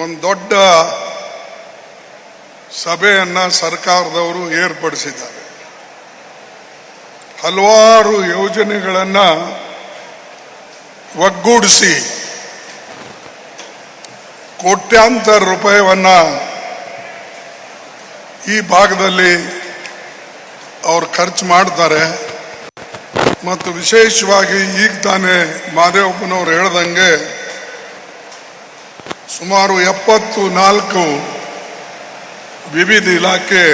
ಒಂದು ದೊಡ್ಡ ಸಭೆಯನ್ನ ಸರ್ಕಾರದವರು ಏರ್ಪಡಿಸಿದ್ದಾರೆ. ಹಲವಾರು ಯೋಜನೆಗಳನ್ನ ಒಗ್ಗೂಡಿಸಿ ಕೋಟ್ಯಾಂತರ ರೂಪಾಯವನ್ನ ಈ ಭಾಗದಲ್ಲಿ ಅವರು ಖರ್ಚು ಮಾಡ್ತಾರೆ. ಮತ್ತು ವಿಶೇಷವಾಗಿ ಈಗ ತಾನೇ ಮಾದೇವಪ್ಪನವ್ರು ಹೇಳ್ದಂಗೆ ಸುಮಾರು ಎಪ್ಪತ್ತು ನಾಲ್ಕು ವಿವಿಧ ಇಲಾಖೆ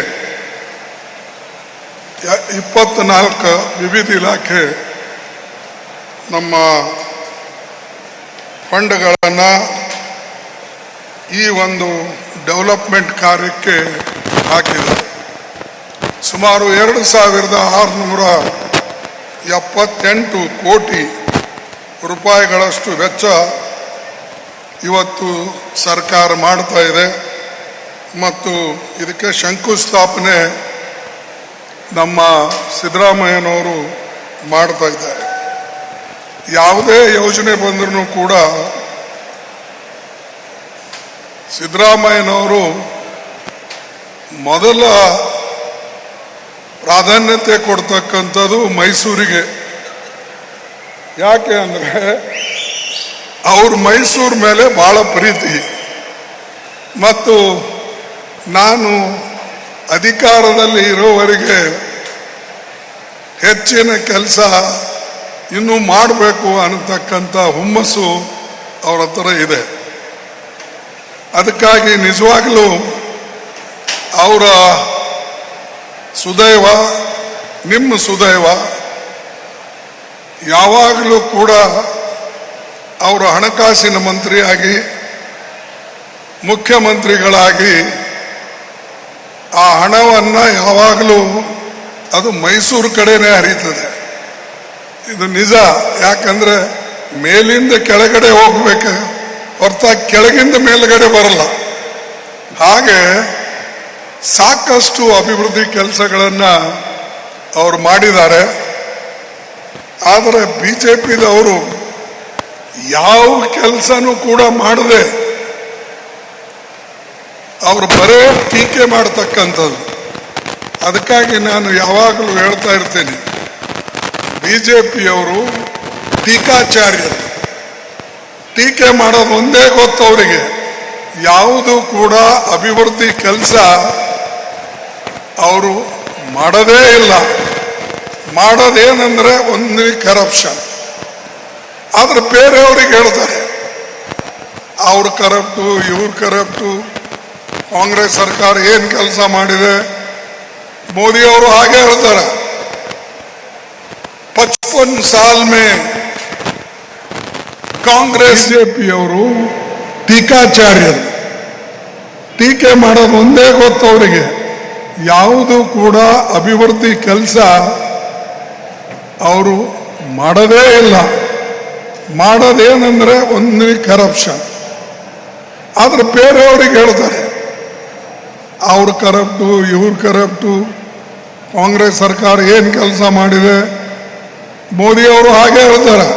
ಇಪ್ಪತ್ನಾಲ್ಕು ವಿವಿಧ ಇಲಾಖೆ ನಮ್ಮ ಫಂಡ್ಗಳನ್ನು ಈ ಒಂದು ಡೆವಲಪ್ಮೆಂಟ್ ಕಾರ್ಯಕ್ಕೆ ಹಾಕಿದೆ. ಸುಮಾರು ಎರಡು ಸಾವಿರದ ಆರುನೂರ ಎಪ್ಪತ್ತೆಂಟು ಕೋಟಿ ರೂಪಾಯಿಗಳಷ್ಟು ವೆಚ್ಚ ಇವತ್ತು ಸರ್ಕಾರ ಮಾಡ್ತಾ ಇದೆ. ಮತ್ತು ಇದಕ್ಕೆ ಶಂಕುಸ್ಥಾಪನೆ ನಮ್ಮ ಸಿದ್ದರಾಮಯ್ಯನವರು ಮಾಡ್ತಾ ಇದ್ದಾರೆ. ಯಾವುದೇ ಯೋಜನೆ ಬಂದರೂ ಕೂಡ ಸಿದ್ದರಾಮಯ್ಯನವರು ಮೊದಲ ಪ್ರಾಧಾನ್ಯತೆ ಕೊಡ್ತಕ್ಕಂಥದ್ದು ಮೈಸೂರಿಗೆ. ಯಾಕೆ ಅಂದರೆ ಅವ್ರ ಮೈಸೂರು ಮೇಲೆ ಬಹಳ ಪ್ರೀತಿ. ಮತ್ತು ನಾನು ಅಧಿಕಾರದಲ್ಲಿ ಇರೋವರೆಗೆ ಹೆಚ್ಚಿನ ಕೆಲಸ ಇನ್ನೂ ಮಾಡಬೇಕು ಅನ್ನತಕ್ಕಂಥ ಹುಮ್ಮಸ್ಸು ಅವರ ಹತ್ರ ಇದೆ. ಅದಕ್ಕಾಗಿ ನಿಜವಾಗಲೂ ಅವರ ಸುದೈವ, ನಿಮ್ಮ ಸುದೈವ ಯಾವಾಗಲೂ ಕೂಡ ಅವರು ಹಣಕಾಸಿನ ಮಂತ್ರಿಯಾಗಿ, ಮುಖ್ಯಮಂತ್ರಿಗಳಾಗಿ, ಆ ಹಣವನ್ನು ಯಾವಾಗಲೂ ಅದು ಮೈಸೂರು ಕಡೆನೇ ಹರಿತದೆ ಇದು ನಿಜ. ಯಾಕಂದರೆ ಮೇಲಿಂದ ಕೆಳಗಡೆ ಹೋಗ್ಬೇಕು, ಹೊರತ ಕೆಳಗಿಂದ ಮೇಲುಗಡೆ ಬರಲ್ಲ. ಹಾಗೆ ಸಾಕಷ್ಟು ಅಭಿವೃದ್ಧಿ ಕೆಲಸಗಳನ್ನು ಅವರು ಮಾಡಿದ್ದಾರೆ. ಆದರೆ ಬಿ ಜೆ ಪಿದವರು ಯಾವ ಕೆಲಸನೂ ಕೂಡ ಮಾಡದೆ. ಅವರು ಬರೇ ಟೀಕೆ ಮಾಡತಕ್ಕಂಥದ್ದು. ಅದಕ್ಕಾಗಿ ನಾನು ಯಾವಾಗಲೂ ಹೇಳ್ತಾ ಇರ್ತೇನೆ. ಬಿ ಜೆ ಪಿಯವರು ಟೀಕಾಚಾರ್ಯರು. ಟೀಕೆ ಮಾಡೋದು ಒಂದೇ ಗೊತ್ತು ಅವರಿಗೆ. ಯಾವುದು ಕೂಡ ಅಭಿವೃದ್ಧಿ ಕೆಲಸ ಅವರು ಮಾಡೋದೇ ಇಲ್ಲ. ಮಾಡೋದೇನೆಂದ್ರೆ ಒಂದು ಕರಪ್ಷನ್ ಆದ್ರೆ ಬೇರೆಯವ್ರಿಗೆ ಹೇಳ್ತಾರೆ. ಅವ್ರು ಕರಪ್ಟು, ಇವ್ರು ಕರಪ್ಟು, ಕಾಂಗ್ರೆಸ್ ಸರ್ಕಾರ ಏನು ಕೆಲಸ ಮಾಡಿದೆ? ಮೋದಿ ಅವರು ಹಾಗೆ ಹೇಳ್ತಾರೆ. ಪಚ್ಪನ್ ಸಾಲ್ ಮೇ ಕಾಂಗ್ರೆಸ್ ಅವರು ಟೀಕಾಚಾರ್ಯರು. ಟೀಕೆ ಮಾಡೋದು ಒಂದೇ ಗೊತ್ತು ಅವರಿಗೆ. ಯಾವುದು ಕೂಡ ಅಭಿವೃದ್ಧಿ ಕೆಲಸ ಅವರು ಮಾಡೋದೇ ಇಲ್ಲ. ಮಾಡೋದೇನಂದ್ರೆ ಒಂದೇ ಕರಪ್ಷನ್ ಆದ್ರೆ ಬೇರೆಯವ್ರಿಗೆ ಹೇಳ್ತಾರೆ, ಅವ್ರು ಕರಪ್ಟು ಇವ್ರು ಕರಪ್ಟು ಕಾಂಗ್ರೆಸ್ ಸರ್ಕಾರ ಏನು ಕೆಲಸ ಮಾಡಿದೆ? ಮೋದಿಯವರು ಹಾಗೆ ಹೇಳ್ತಾರೆ.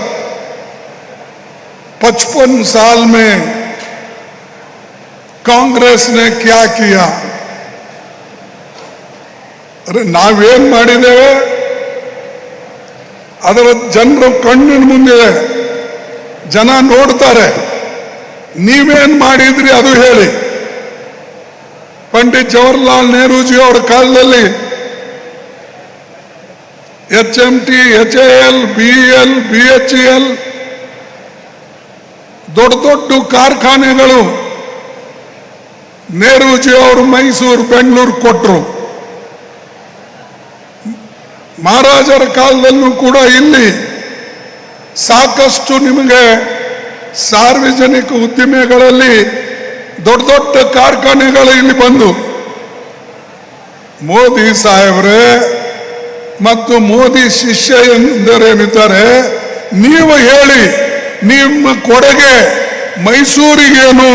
ಪಚ್ಪನ್ ಸಾಲ್ ಮೇ ಕಾಂಗ್ರೆಸ್ ನೆ ಕ್ಯಾ ಕಿಯಾ ಅರೆ, ನಾವೇನ್ ಮಾಡಿದ್ದೇವೆ? ಅದರ ಜನರು ಕಣ್ಣಿನ ಮುಂದಿದೆ. ಜನ ನೋಡ್ತಾರೆ. ನೀವೇನ್ ಮಾಡಿದ್ರಿ ಅದು ಹೇಳಿ. ಪಂಡಿತ್ ಜವಾಹರ್ಲಾಲ್ ನೆಹರೂಜಿ ಅವರ ಕಾಲದಲ್ಲಿ H M T, H L, B L, B H L ದೊಡ್ಡ ದೊಡ್ಡ ಕಾರ್ಖಾನೆಗಳು ನೆಹರೂಜಿ ಅವರು ಮೈಸೂರು, ಬೆಂಗಳೂರು ಕೊಟ್ಟರು ಮಹಾರಾಜರ ಕಾಲದಲ್ಲೂ ಕೂಡ ಇಲ್ಲಿ ಸಾಕಷ್ಟು ನಿಮಗೆ ಸಾರ್ವಜನಿಕ ಉದ್ದಿಮೆಗಳಲ್ಲಿ ದೊಡ್ಡ ದೊಡ್ಡ ಕಾರ್ಖಾನೆಗಳು ಇಲ್ಲಿ ಬಂದು. ಮೋದಿ ಸಾಹೇಬ್ರೆ ಮತ್ತು ಮೋದಿ ಶಿಷ್ಯ ಎಂದರೇನಿದ್ದಾರೆ ನೀವು ಹೇಳಿ, ನಿಮ್ಮ ಕೊಡುಗೆ ಮೈಸೂರಿಗೇನು,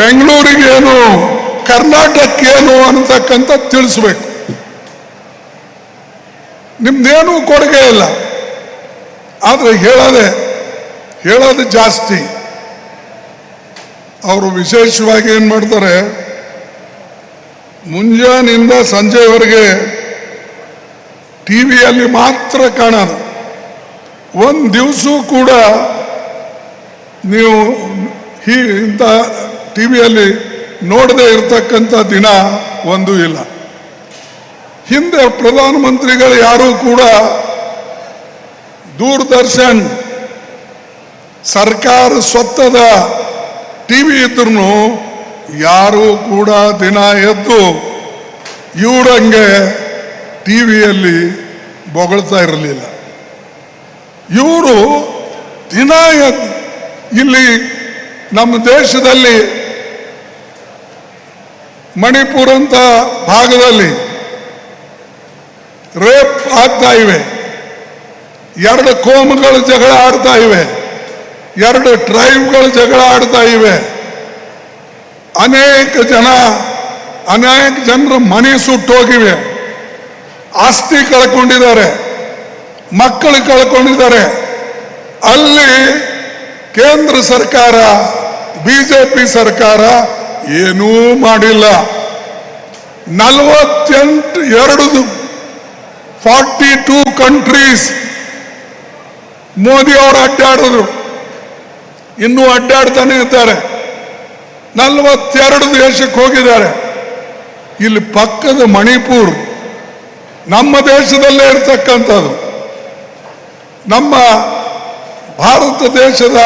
ಬೆಂಗಳೂರಿಗೇನು, ಕರ್ನಾಟಕಕ್ಕೇನು ಅನ್ನತಕ್ಕಂಥ ತಿಳಿಸ್ಬೇಕು. ನಿಮ್ದೇನು ಕೊಡುಗೆ ಇಲ್ಲ. ಆದ್ರೆ ಹೇಳದೆ ಹೇಳೋದು ಜಾಸ್ತಿ. ಅವರು ವಿಶೇಷವಾಗಿ ಏನು ಮಾಡ್ತಾರೆ ಮುಂಜಾನಿಂದ ಸಂಜೆವರೆಗೆ ಟಿ ವಿಯಲ್ಲಿ ಮಾತ್ರ ಕಾಣೋದು. ಒಂದು ದಿವಸೂ ಕೂಡ ನೀವು ಹೀ ಇಂಥ ಟಿ ವಿಯಲ್ಲಿ ನೋಡದೆ ಇರತಕ್ಕಂಥ ದಿನ ಒಂದು ಇಲ್ಲ. ಹಿಂದೆ ಪ್ರಧಾನಮಂತ್ರಿಗಳು ಯಾರೂ ಕೂಡ ದೂರದರ್ಶನ್, ಸರ್ಕಾರ ಸ್ವತ್ತದ ಟಿವಿ ಇದ್ರೂ ಯಾರೂ ಕೂಡ ದಿನ ಎದ್ದು ಇವರಂಗೆ ಟಿವಿಯಲ್ಲಿ ಬೊಗಳ್ತಾ ಇರಲಿಲ್ಲ. ಇವರು ದಿನ ಇಲ್ಲಿ ನಮ್ಮ ದೇಶದಲ್ಲಿ ಮಣಿಪುರ ಅಂತ ಭಾಗದಲ್ಲಿ ರೇಪ್ ಆಗ್ತಾ ಇವೆ. ಎರಡು ಕೋಮುಗಳು ಜಗಳ ಆಡ್ತಾ ಇವೆ. ಎರಡು ಟ್ರೈಬ್ಗಳು ಜಗಳ ಆಡ್ತಾ ಇವೆ. ಅನೇಕ ಜನ, ಅನೇಕ ಜನರ ಮನೆ ಸುಟ್ಟೋಗಿವೆ. ಆಸ್ತಿ ಕಳ್ಕೊಂಡಿದ್ದಾರೆ, ಮಕ್ಕಳು ಕಳ್ಕೊಂಡಿದ್ದಾರೆ. ಅಲ್ಲಿ ಕೇಂದ್ರ ಸರ್ಕಾರ, ಬಿಜೆಪಿ ಸರ್ಕಾರ ಏನೂ ಮಾಡಿಲ್ಲ. ನಲವತ್ತೆಂಟು, ಎರಡು, ಫಾರ್ಟಿ ಟೂ ಕಂಟ್ರೀಸ್ ಮೋದಿ ಅವರು ಅಡ್ಡಾಡಿದ್ರು. ಇನ್ನೂ ಅಡ್ಡಾಡ್ತಾನೆ ಇರ್ತಾರೆ. ನಲ್ವತ್ತೆರಡು ದೇಶಕ್ಕೆ ಹೋಗಿದ್ದಾರೆ. ಇಲ್ಲಿ ಪಕ್ಕದ ಮಣಿಪುರ್, ನಮ್ಮ ದೇಶದಲ್ಲೇ ಇರ್ತಕ್ಕಂಥದ್ದು. ನಮ್ಮ ಭಾರತ ದೇಶದ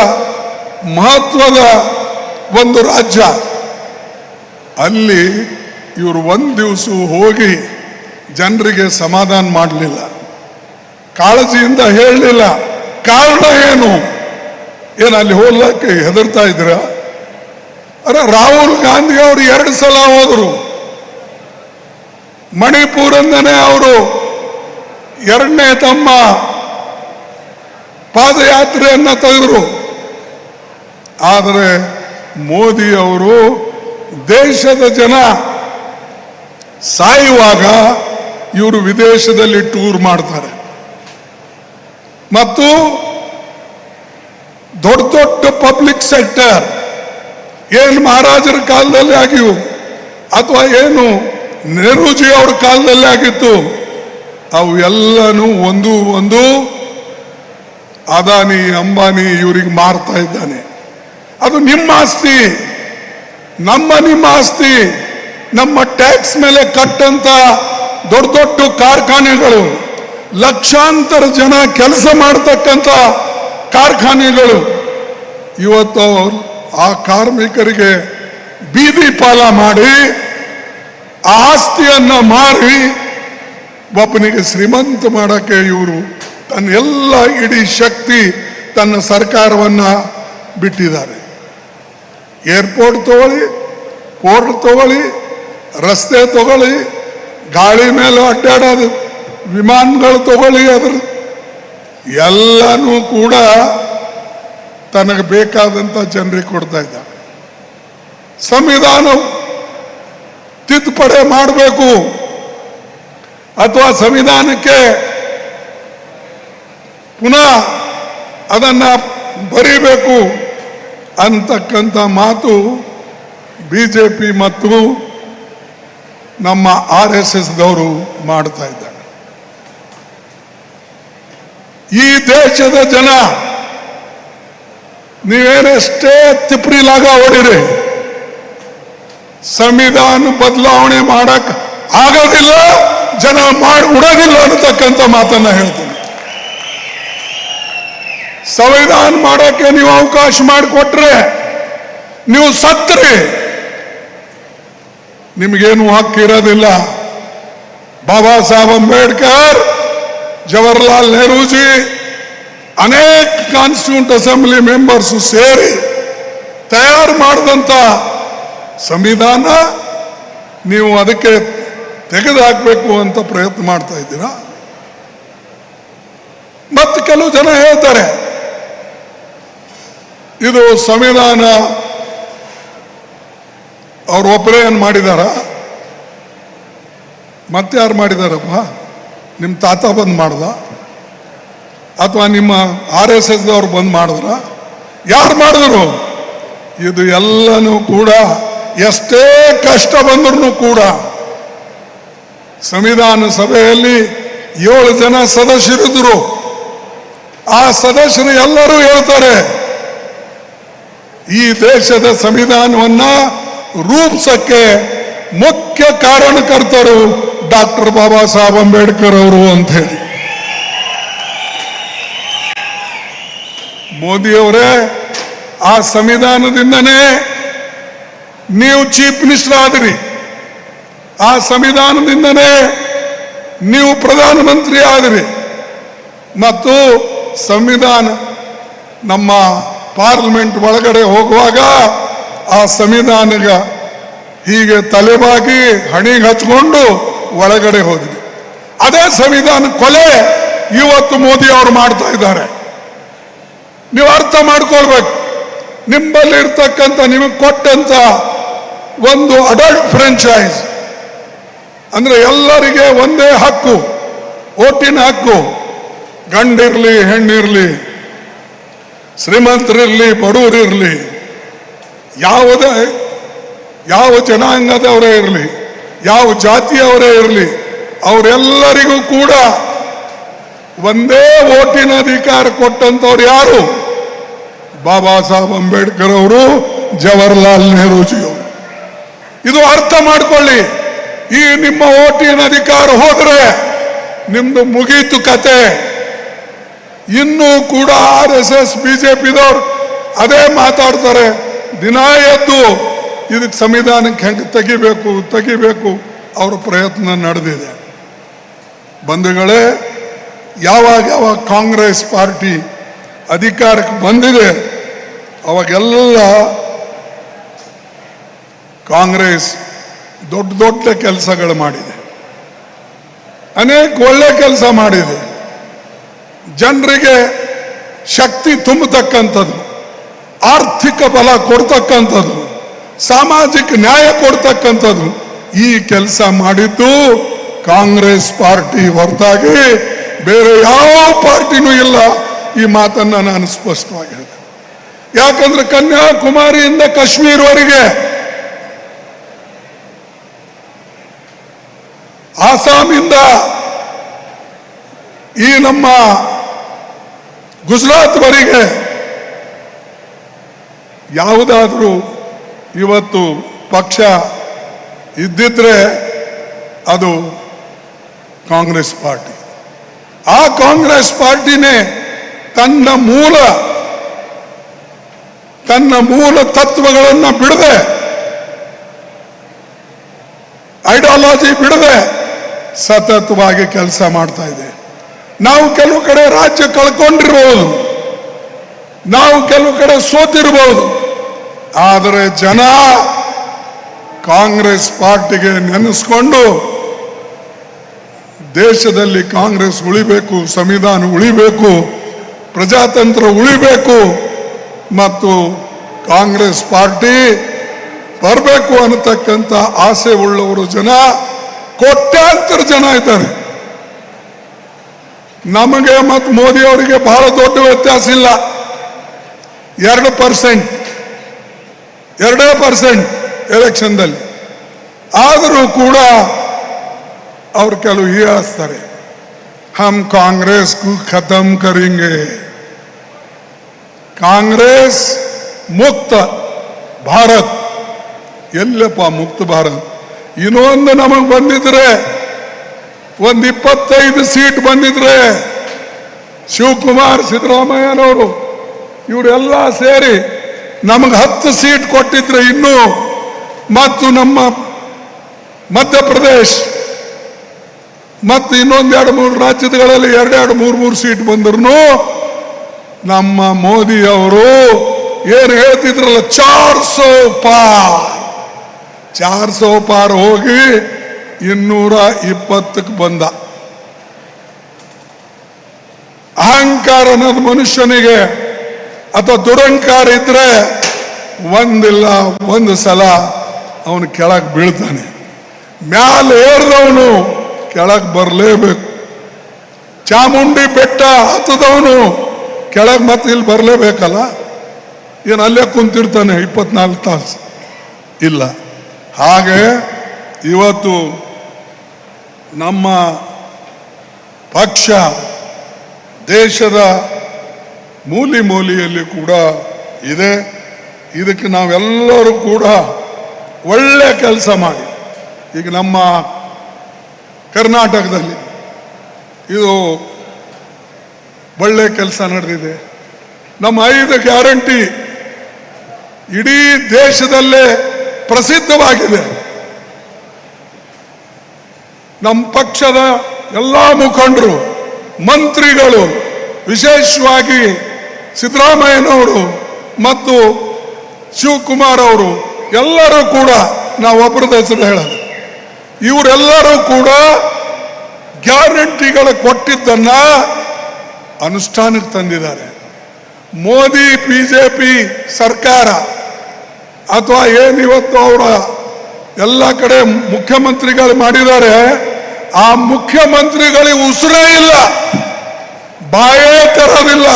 ಮಹತ್ವದ ಒಂದು ರಾಜ್ಯ. ಅಲ್ಲಿ ಇವರು ಒಂದು ದಿವಸ ಹೋಗಿ ಜನರಿಗೆ ಸಮಾಧಾನ ಮಾಡಲಿಲ್ಲ. ಕಾಳಜಿಯಿಂದ ಹೇಳಲಿಲ್ಲ. ಕಾರಣ ಏನು? ಏನು ಅಲ್ಲಿ ಹೋಗ್ಲಕ್ಕೆ ಹೆದರ್ತಾ ಇದ್ರ ಅರೆ, ರಾಹುಲ್ ಗಾಂಧಿ ಅವರು ಎರಡು ಸಲ ಹೋದರು. ಮಣಿಪುರಂದನೇ ಅವರು ಎರಡನೇ ತಮ್ಮ ಪಾದಯಾತ್ರೆಯನ್ನ ತೆಗೆದರು. ಆದರೆ ಮೋದಿ ಅವರು ದೇಶದ ಜನ ಸಾಯುವಾಗ ಇವರು ವಿದೇಶದಲ್ಲಿ ಟೂರ್ ಮಾಡ್ತಾರೆ. ಮತ್ತು ದೊಡ್ಡ ದೊಡ್ಡ ಪಬ್ಲಿಕ್ ಸೆಕ್ಟರ್ ಏನು ಮಹಾರಾಜರ ಕಾಲದಲ್ಲಿ ಆಗಿವು ಅಥವಾ ಏನು ನೆಹರೂಜಿ ಅವ್ರ ಕಾಲದಲ್ಲಿ ಆಗಿತ್ತು ಅವು ಎಲ್ಲನೂ ಒಂದು ಒಂದು ಅದಾನಿ, ಅಂಬಾನಿ ಇವ್ರಿಗೆ ಮಾರ್ತಾ ಇದ್ದಾನೆ. ಅದು ನಿಮ್ಮ ಆಸ್ತಿ, ನಮ್ಮ ನಿಮ್ಮ ಆಸ್ತಿ, ನಮ್ಮ ಟ್ಯಾಕ್ಸ್ ಮೇಲೆ ಕಟ್ಟಂತ ದೊಡ್ಡ ದೊಡ್ಡ ಕಾರ್ಖಾನೆಗಳು ಲಕ್ಷಾಂತರ ಜನ ಕೆಲಸ ಮಾಡ್ತಕ್ಕಂಥ ಕಾರ್ಖಾನೆಗಳು. ಇವತ್ತು ಅವ್ರು ಆ ಕಾರ್ಮಿಕರಿಗೆ ಬೀದಿ ಪಾಲ ಮಾಡಿ ಆಸ್ತಿಯನ್ನ ಮಾರಿ, ಒಬ್ಬನಿಗೆ ಶ್ರೀಮಂತ ಮಾಡಕ್ಕೆ ಇವರು ತನ್ನ ಎಲ್ಲ ಇಡೀ ಶಕ್ತಿ ತನ್ನ ಸರ್ಕಾರವನ್ನ ಬಿಟ್ಟಿದ್ದಾರೆ. ಏರ್ಪೋರ್ಟ್ ತಗೊಳ್ಳಿ, ಪೋರ್ಟ್ ತಗೊಳ್ಳಿ, ರಸ್ತೆ ತಗೊಳ್ಳಿ, ಗಾಳಿ ಮೇಲೆ ಅಡ್ಡಾಡೋದು. ವಿಮಾನಗಳು ತಗೊಳ್ಳಿ ಅದ್ರ ಎಲ್ಲನೂ ಕೂಡ ತನಗೆ ಬೇಕಾದಂಥ ಜನರಿಗೆ ಕೊಡ್ತಾ ಇದ್ದ. ಸಂವಿಧಾನ ತಿದ್ದುಪಡಿ ಮಾಡಬೇಕು ಅಥವಾ ಸಂವಿಧಾನಕ್ಕೆ ಪುನಃ ಅದನ್ನು ಬರೀಬೇಕು ಅಂತಕ್ಕಂಥ ಮಾತು ಬಿ ಜೆ ಪಿ ಮತ್ತು ನಮ್ಮ ಆರ್ ಎಸ್ ಎಸ್ ದವರು ಮಾಡ್ತಾ ಇದ್ದಾರೆ. ಈ ದೇಶದ ಜನ ನೀವೇನೆಷ್ಟೇ ತಿಪ್ರಿ ಲಾಗ ಹೊಡಿರಿ, ಸಂವಿಧಾನ ಬದಲಾವಣೆ ಮಾಡಕ್ ಆಗೋದಿಲ್ಲ, ಜನ ಮಾಡಿ ಉಡೋದಿಲ್ಲ ಅನ್ನತಕ್ಕಂಥ ಮಾತನ್ನ ಹೇಳ್ತೀನಿ. ಸಂವಿಧಾನ ಮಾಡಕ್ಕೆ ನೀವು ಅವಕಾಶ ಮಾಡಿಕೊಟ್ರೆ, ನೀವು ಸತ್ರಿ. ನಿಮಗೇನು ಹಕ್ಕಿರೋದಿಲ್ಲ ಬಾಬಾ ಸಾಹೇಬ್ ಅಂಬೇಡ್ಕರ್ ಜವಾಹರ್ಲಾಲ್ ನೆಹರೂಜಿ ಅನೇಕ ಕಾನ್ಸ್ಟಿಟ್ಯೂಂಟ್ ಅಸೆಂಬ್ಲಿ ಮೆಂಬರ್ಸ್ ಸೇರಿ ತಯಾರು ಮಾಡಿದಂತ ಸಂವಿಧಾನ ನೀವು ಅದಕ್ಕೆ ತೆಗೆದುಹಾಕಬೇಕು ಅಂತ ಪ್ರಯತ್ನ ಮಾಡ್ತಾ ಇದ್ದೀರಾ ಮತ್ತೆ ಕೆಲವು ಜನ ಹೇಳ್ತಾರೆ ಇದು ಸಂವಿಧಾನ ಅವ್ರು ಒಬ್ಬರೇ ಏನು ಮಾಡಿದಾರ ಮತ್ತೆ ಮಾಡಿದಾರಪ್ಪ ನಿಮ್ಮ ತಾತ ಬಂದ್ ಮಾಡ್ದ? ಅಥವಾ ನಿಮ್ಮ ಆರ್ ಎಸ್ ಎಸ್ ದವ್ರು ಬಂದ್ ಮಾಡಿದ್ರ? ಯಾರು ಮಾಡಿದ್ರು? ಇದು ಎಲ್ಲನೂ ಕೂಡ, ಎಷ್ಟೇ ಕಷ್ಟ ಬಂದ್ರೂ ಕೂಡ ಸಂವಿಧಾನ ಸಭೆಯಲ್ಲಿ ಏಳು ಜನ ಸದಸ್ಯರಿದ್ರು. ಆ ಸದಸ್ಯರು ಎಲ್ಲರೂ ಹೇಳ್ತಾರೆ, ಈ ದೇಶದ ಸಂವಿಧಾನವನ್ನ ರೂಪಿಸಕ್ಕೆ ಮುಖ್ಯ ಕಾರಣಕರ್ತರು ಡಾಕ್ಟರ್ ಬಾಬಾ ಸಾಹೇಬ್ ಅಂಬೇಡ್ಕರ್ ಅವರು ಅಂತ ಹೇಳಿ. ಮೋದಿಯವರೇ, ಆ ಸಂವಿಧಾನದಿಂದನೇ ನೀವು ಚೀಫ್ ಮಿನಿಸ್ಟರ್ ಆದ್ರಿ. ಆ ಸಂವಿಧಾನದಿಂದನೇ ನೀವು ಪ್ರಧಾನಮಂತ್ರಿ ಆದ್ರಿ. ಮತ್ತು ಸಂವಿಧಾನ ನಮ್ಮ ಪಾರ್ಲಿಮೆಂಟ್ ಒಳಗಡೆ ಹೋಗುವಾಗ ಆ ಸಂವಿಧಾನಗ ಹೀಗೆ ತಲೆಬಾಗಿ ಹಣಿಗೆ ಹಚ್ಕೊಂಡು ಒಳಗಡೆ ಹೋದ್ವಿ ಅದೇ ಸಂವಿಧಾನ ಕೊಲೆ ಇವತ್ತು ಮೋದಿ ಅವರು ಮಾಡ್ತಾ ಇದ್ದಾರೆ. ನೀವು ಅರ್ಥ ಮಾಡ್ಕೊಳ್ಬೇಕು. ನಿಮ್ಮಲ್ಲಿ ಇರ್ತಕ್ಕಂಥ ನಿಮಗೆ ಕೊಟ್ಟಂತ ಒಂದು ಅಡಲ್ಟ್ ಫ್ರೆಂಚೈಸ್ ಅಂದ್ರೆ ಎಲ್ಲರಿಗೆ ಒಂದೇ ಹಕ್ಕು, ಓಟಿನ ಹಕ್ಕು. ಗಂಡಿರ್ಲಿ, ಹೆಣ್ಣಿರ್ಲಿ, ಶ್ರೀಮಂತರಿರ್ಲಿ ಬಡವರಿರ್ಲಿ ಯಾವುದೇ, ಯಾವ ಜನಾಂಗದವರೇ ಇರಲಿ ಯಾವ ಜಾತಿಯವರೇ ಇರಲಿ, ಅವರೆಲ್ಲರಿಗೂ ಕೂಡ ಒಂದೇ ಓಟಿನ ಅಧಿಕಾರ ಕೊಟ್ಟಂತವ್ರು ಯಾರು? ಬಾಬಾ ಸಾಹೇಬ್ ಅಂಬೇಡ್ಕರ್ ಅವರು, ಜವಾಹರ್ಲಾಲ್ ನೆಹರೂಜಿ ಅವರು. ಇದು ಅರ್ಥ ಮಾಡ್ಕೊಳ್ಳಿ, ಈ ನಿಮ್ಮ ಓಟಿನ ಅಧಿಕಾರ ಹೋದ್ರೆ ನಿಮ್ದು ಮುಗೀತು ಕತೆ. ಇನ್ನೂ ಕೂಡ ಆರ್ ಎಸ್ ಎಸ್ ಬಿಜೆಪಿದವ್ರು ಅದೇ ಮಾತಾಡ್ತಾರೆ, ದಿನ ಎದ್ದು ಇದಕ್ಕೆ ಸಂವಿಧಾನಕ್ಕೆ ಹೆಂಗೆ ತೆಗಿಬೇಕು ತೆಗಿಬೇಕು ಅವರ ಪ್ರಯತ್ನ ನಡೆದಿದೆ. ಬಂಧುಗಳೇ, ಯಾವಾಗ ಯಾವಾಗ ಕಾಂಗ್ರೆಸ್ ಪಾರ್ಟಿ ಅಧಿಕಾರಕ್ಕೆ ಬಂದಿದೆ, ಅವಾಗೆಲ್ಲ ಕಾಂಗ್ರೆಸ್ ದೊಡ್ಡ ದೊಡ್ಡ ಕೆಲಸಗಳು ಮಾಡಿದೆ. ಅನೇಕ ಒಳ್ಳೆ ಕೆಲಸ ಮಾಡಿದೆ. ಜನರಿಗೆ ಶಕ್ತಿ ತುಂಬತಕ್ಕಂಥದ್ದು, ಆರ್ಥಿಕ ಬಲ ಕೊಡ್ತಕ್ಕಂಥದ್ದು. ಸಾಮಾಜಿಕ ನ್ಯಾಯ ಕೊಡ್ತಕ್ಕಂಥದ್ದು ಈ ಕೆಲಸ ಮಾಡಿದ್ದು ಕಾಂಗ್ರೆಸ್ ಪಾರ್ಟಿ ಹೊರತಾಗಿ ಬೇರೆ ಯಾವ ಪಾರ್ಟಿನೂ ಇಲ್ಲ. ಈ ಮಾತನ್ನ ನಾನು ಸ್ಪಷ್ಟವಾಗಿ ಹೇಳಿದೆ ಯಾಕಂದ್ರೆ ಕನ್ಯಾಕುಮಾರಿಯಿಂದ ಕಾಶ್ಮೀರವರೆಗೆ ಆಸಾಮಿಂದ ಈ ನಮ್ಮ ಗುಜರಾತ್ವರೆಗೆ ಯಾವುದಾದ್ರೂ ಇವತ್ತು ಪಕ್ಷ ಇದ್ದಿದ್ರೆ ಅದು ಕಾಂಗ್ರೆಸ್ ಪಾರ್ಟಿ. ಆ ಕಾಂಗ್ರೆಸ್ ಪಾರ್ಟಿನೇ ತನ್ನ ಮೂಲ ತನ್ನ ಮೂಲ ತತ್ವಗಳನ್ನು ಬಿಡದೆ, ಐಡಿಯಾಲಜಿ ಬಿಡದೆ ಸತತವಾಗಿ ಕೆಲಸ ಮಾಡ್ತಾ ಇದೆ. ನಾವು ಕೆಲವು ಕಡೆ ರಾಜ್ಯ ಕಳ್ಕೊಂಡಿರ್ಬೋದು. ನಾವು ಕೆಲವು ಕಡೆ ಸೋತಿರ್ಬೋದು. ಆದರೆ ಜನ ಕಾಂಗ್ರೆಸ್ ಪಾರ್ಟಿಗೆ ನೆನೆಸ್ಕೊಂಡು ದೇಶದಲ್ಲಿ ಕಾಂಗ್ರೆಸ್ ಉಳಿಬೇಕು, ಸಂವಿಧಾನ ಉಳಿಬೇಕು, ಪ್ರಜಾತಂತ್ರ ಉಳಿಬೇಕು ಮತ್ತು ಕಾಂಗ್ರೆಸ್ ಪಾರ್ಟಿ ಬರಬೇಕು ಅನ್ನತಕ್ಕಂಥ ಆಸೆ ಉಳ್ಳವರು ಜನ, ಕೋಟ್ಯಾಂತರ ಜನ ಇದ್ದಾರೆ. ನಮಗೆ ಮತ್ತು ಮೋದಿ ಅವರಿಗೆ ಬಹಳ ದೊಡ್ಡ ವ್ಯತ್ಯಾಸ ಇಲ್ಲ. ಎರಡು ಪರ್ಸೆಂಟ್. ಎರಡೇ ಪರ್ಸೆಂಟ್ ಎಲೆಕ್ಷನ್ದಲ್ಲಿ. ಆದರೂ ಕೂಡ ಅವ್ರು ಕೆಲವು ಹೀಯಾಳಿಸ್ತಾರೆ. ಹಮ್ ಕಾಂಗ್ರೆಸ್ ಖತಮ್ ಕರಿಂಗೆ. ಕಾಂಗ್ರೆಸ್ ಮುಕ್ತ ಭಾರತ್. ಎಲ್ಲಪ್ಪ ಮುಕ್ತ ಭಾರತ್. ಇನ್ನೊಂದು ನಮಗೆ ಬಂದಿದ್ರೆ ಒಂದು ಇಪ್ಪತ್ತೈದು ಸೀಟ್ ಬಂದಿದ್ರೆ ಶಿವಕುಮಾರ್ ಸಿದ್ದರಾಮಯ್ಯನವರು, ಇವರೆಲ್ಲ ಸೇರಿ ನಮಗೆ ಹತ್ತು ಸೀಟ್ ಕೊಟ್ಟಿದ್ರೆ ಇನ್ನೂ ಮತ್ತು ನಮ್ಮ ಮಧ್ಯಪ್ರದೇಶ ಮತ್ತು ಇನ್ನೊಂದು ಎರಡು ಮೂರು ರಾಜ್ಯಗಳಲ್ಲಿ ಎರಡೆರಡು ಮೂರು ಮೂರು ಸೀಟ್ ಬಂದ್ರು ನಮ್ಮ ಮೋದಿ ಅವರು ಏನು ಹೇಳ್ತಿದ್ರಲ್ಲ, ಚಾರ್ ಸೋ ಪಾರ್. ಚಾರ್ ಸೋ ಪಾರ್ ಹೋಗಿ ಇನ್ನೂರ ಇಪ್ಪತ್ತಕ್ಕೆ ಬಂದ. ಅಹಂಕಾರ ಅನ್ನೋದು ಮನುಷ್ಯನಿಗೆ ಅಥವಾ ದುರಂಕಾರ ಇದ್ರೆ ಒಂದಿಲ್ಲ, ಒಂದು ಸಲ ಅವನು ಕೆಳಗೆ ಬೀಳ್ತಾನೆ. ಮ್ಯಾಲೆ ಏರ್ದವನು ಕೆಳಗೆ ಬರಲೇಬೇಕು. ಚಾಮುಂಡಿ ಬೆಟ್ಟ ಹತ್ತದವನು ಕೆಳಗೆ ಮತ್ತೆ ಇಲ್ಲಿ ಬರಲೇಬೇಕಲ್ಲ? ಏನು ಅಲ್ಲೇ ಕುಂತಿರ್ತಾನೆ ಇಪ್ಪತ್ನಾಲ್ಕು ತಾಸು? ಇಲ್ಲ. ಹಾಗೆ ಇವತ್ತು ನಮ್ಮ ಪಕ್ಷ ದೇಶದ ಮೂಲಿ ಮೂಲಿಯಲ್ಲಿ ಕೂಡ ಇದೆ. ಇದಕ್ಕೆ ನಾವೆಲ್ಲರೂ ಕೂಡ ಒಳ್ಳೆ ಕೆಲಸ ಮಾಡಿ. ಈಗ ನಮ್ಮ ಕರ್ನಾಟಕದಲ್ಲಿ ಇದು ಒಳ್ಳೆ ಕೆಲಸ ನಡೆದಿದೆ. ನಮ್ಮ ಐದು ಗ್ಯಾರಂಟಿ ಇಡೀ ದೇಶದಲ್ಲೇ ಪ್ರಸಿದ್ಧವಾಗಿದೆ. ನಮ್ಮ ಪಕ್ಷದ ಎಲ್ಲ ಮುಖಂಡರು, ಮಂತ್ರಿಗಳು ವಿಶೇಷವಾಗಿ ಸಿದ್ದರಾಮಯ್ಯನವರು ಮತ್ತು ಶಿವಕುಮಾರ್ ಅವರು ಎಲ್ಲರೂ ಕೂಡ ನಾವು ಒಬ್ಬರದ ಹೆಸರು ಹೇಳೋದು. ಇವರೆಲ್ಲರೂ ಕೂಡ ಗ್ಯಾರಂಟಿಗಳು ಕೊಟ್ಟಿದ್ದನ್ನ ಅನುಷ್ಠಾನಕ್ಕೆ ತಂದಿದ್ದಾರೆ. ಮೋದಿ, ಬಿಜೆಪಿ ಸರ್ಕಾರ ಅಥವಾ ಏನಿವತ್ತು ಅವರ ಎಲ್ಲ ಕಡೆ ಮುಖ್ಯಮಂತ್ರಿಗಳು ಮಾಡಿದ್ದಾರೆ, ಆ ಮುಖ್ಯಮಂತ್ರಿಗಳಿಗೆ ಉಸಿರೇ ಇಲ್ಲ, ಬಾಯೇ ತರೋದಿಲ್ಲ.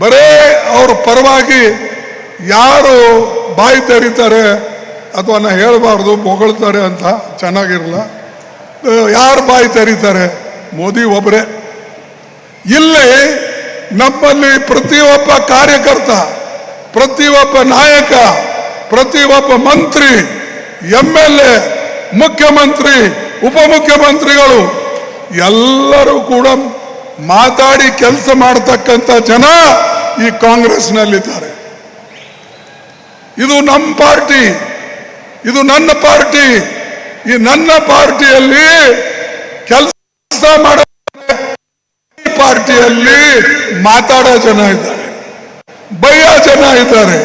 ಬರೇ ಅವ್ರ ಪರವಾಗಿ ಯಾರು ಬಾಯಿ ತೆರೀತಾರೆ ಅಥವಾ ನಾ ಹೇಳಬಾರ್ದು ಹೊಗಳ್ತಾರೆ ಅಂತ ಚೆನ್ನಾಗಿರಲ್ಲ. ಯಾರು ಬಾಯಿ ತೆರೀತಾರೆ? ಮೋದಿ ಒಬ್ಬರೇ ಇಲ್ಲಿ ನಮ್ಮಲ್ಲಿ ಪ್ರತಿಯೊಬ್ಬ ಕಾರ್ಯಕರ್ತ, ಪ್ರತಿಯೊಬ್ಬ ನಾಯಕ, ಪ್ರತಿಯೊಬ್ಬ ಮಂತ್ರಿ ಎಂ ಎಲ್ ಎ ಮುಖ್ಯಮಂತ್ರಿ, ಉಪಮುಖ್ಯಮಂತ್ರಿಗಳು ಎಲ್ಲರೂ ಕೂಡ ಮಾತಾಡಿ ಕೆಲಸ ಮಾಡತಕ್ಕಂಥ ಜನ ಈ ಕಾಂಗ್ರೆಸ್ನಲ್ಲಿದ್ದಾರೆ. ಇದು ನಮ್ಮ ಪಾರ್ಟಿ, ಇದು ನನ್ನ ಪಾರ್ಟಿ. ಈ ನನ್ನ ಪಾರ್ಟಿಯಲ್ಲಿ ಕೆಲಸ ಮಾಡೋ ಪಾರ್ಟಿಯಲ್ಲಿ ಮಾತಾಡೋ ಜನ ಇದ್ದಾರೆ, ಬೈಯೋ ಜನ ಇದ್ದಾರೆ.